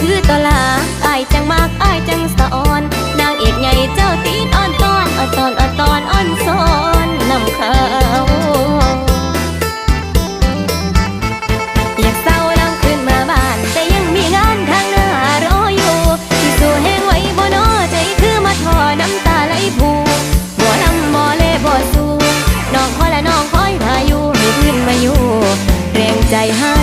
คือตลาอายจังมากอายจังสะออน นางเอกใหญ่เจ้าตีนอ่อนตอนอ่อนตอนอ่อนตอนอ่อนสอนนำเขาอยากเศร้าลำขึ้นมาบ้าน แต่ยังมีงานทางหน้ารออยู่ที่สู่แห้งไว้บ่นอใจคือมาทอน้ำตาไหลพูบัวลำบ่เล่บ่สูน้องคอยและน้องคอยหาอยู่ให้พื้นมาอยู่แรงใจห้า